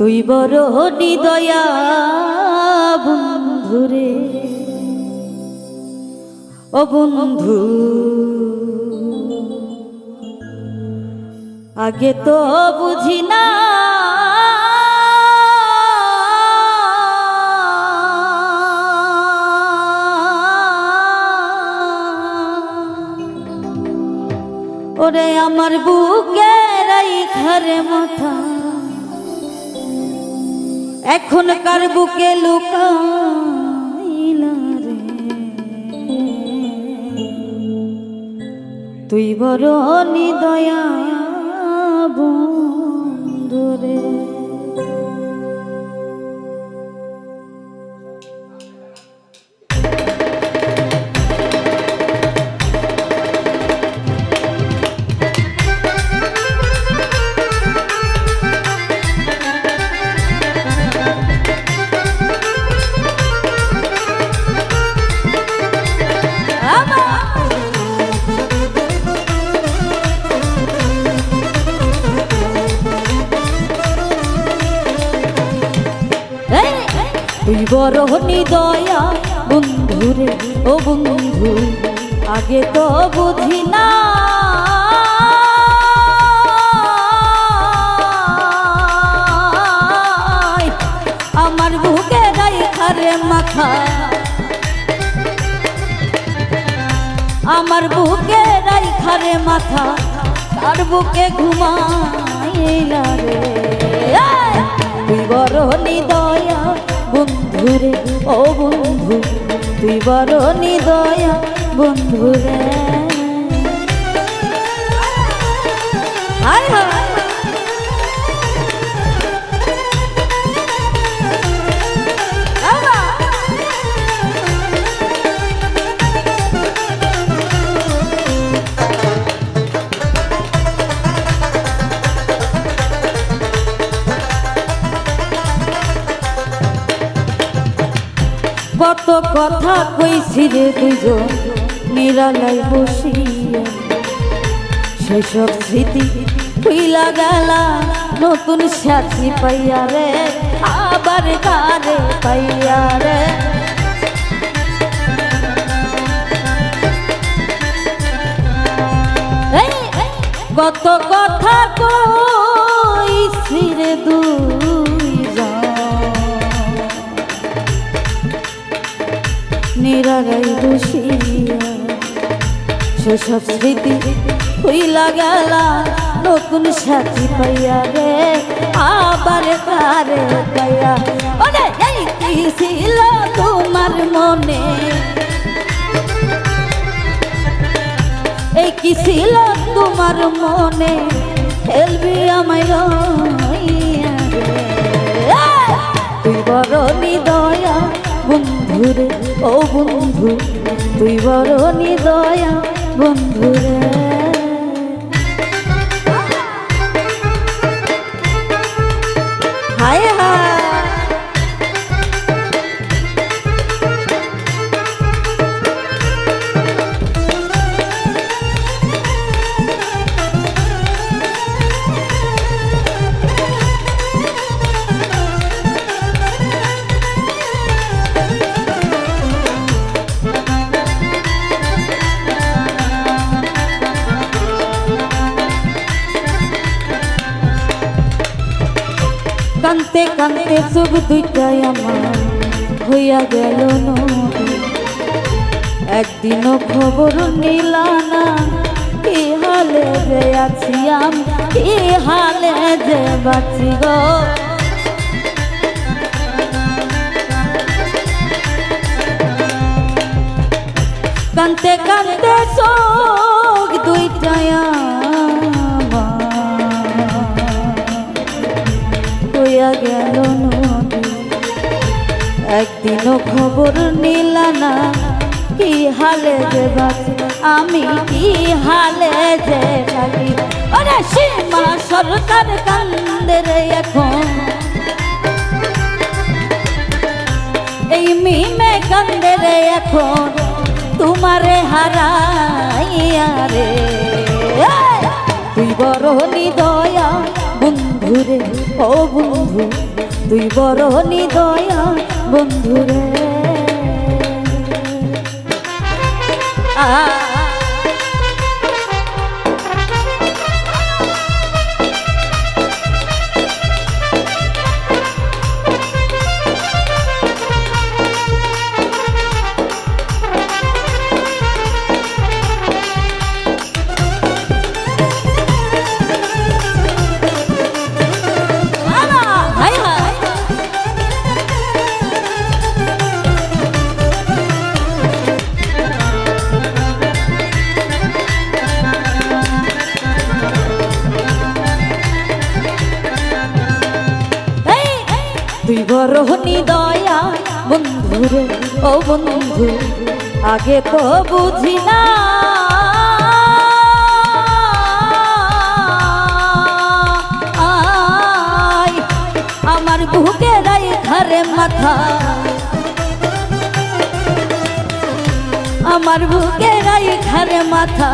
তুই বড় নিদয়া বন্ধুরে। ও বন্ধু, আগে তো বুঝি না ওরে আমার বুকে রাই ঘরে মাথা। এখনকার বুকে লুকাইলা রে। তুই বড় নিদয়া বন্ধুরে বড় নিদয়া বন্ধুরে, ও বন্ধু, আগে তো বুঝি না আমার বুকে খারে মাথা। আমার বুকে খারে মাথা, তার বুকে ঘুমাইলা রে। বড় নিদয়া বন্ধুরে ও বন্ধু তুই বড় নিদয়া বন্ধুরে। হায় হায়। কত কথা কইছি রে দুজন নিরালাই বসিয়া। সেসব স্মৃতি তুইলা গেলা, নতুন সাথী পাইয়া রে, আবার গারে পাইয়া রে। কত কথা কইছি সেসব স্মৃতি হইলা গেলা, নতুন সাথী পাইয়া রে, আবার কারে পাইয়া। ওরে, এই কি ছিল তোমার মনে? এই কি ছিল তোমার মনে? খেলবি আমায়। তুই বড় নিদয়া বন্ধুরে ও বন্ধু, তুই বড় নিদয়া বন্ধুরে। কান্তে কান্তে চোখ দুইটাই আমার হইয়া গেল নদী একদিনও খবর নিলা না, কি হালে যে আছি আমি, কি হালে যে বাঁচি গো। কান্তে কান্তে দুইটাই হইয়া গেল একদিনও খবর নিলা না, কি হালে যে আমি কি হালে যে থাকি ওরে সীমা সরকার কান্দে রে এখন। এই মিমে কান্দে রে এখন, তোমারে হারাইয়া রে। তুই বড় নিদয়া বন্ধু বন্ধুরে বন্ধু তুই বড় নিদয়া বন্ধুরে আ তুই বড় দয়া, বন্ধুরে, ও বন্ধু, আগে তো বুঝি না। আমার বুকে রাই ঘরে মাথা। আমার বুকে রাই ঘরে মাথা,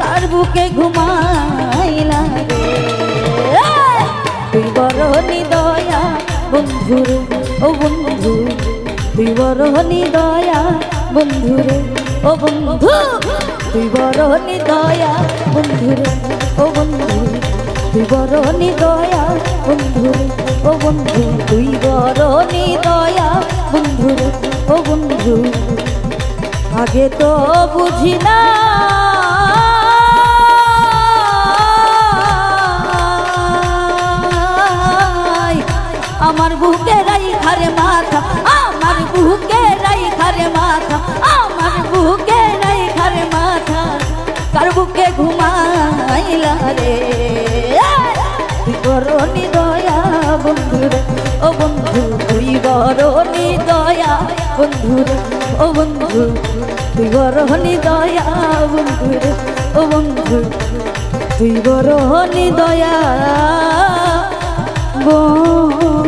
তার বুকে ঘুমাইলা রে। বন্ধুরে, ও বন্ধু, তুই বড় নিদয়া বন্ধুরে, ও বন্ধু, তুই বড় নিদয়া বন্ধুরে, ও বন্ধু, তুই বড় নিদয়া বন্ধুরে, ও বন্ধু, তুই বড় নিদয়া বন্ধুরে, ও বন্ধু। আগে তো বুঝি না আমার বুকে রাই ঘরে মাথা, আমার বুকে রাই ঘরে মাথা, আমার বুকে রাই ঘরে মাথা। কার বুকে ঘুমাইলা রে? করনি দয়া বন্ধুরে ও বন্ধু, তুই বরণি দয়া বন্ধুরে ও বন্ধু, তুই বরণি দয়া বন্ধুরে ও বন্ধু, তুই বরণি দয়া বন্ধু।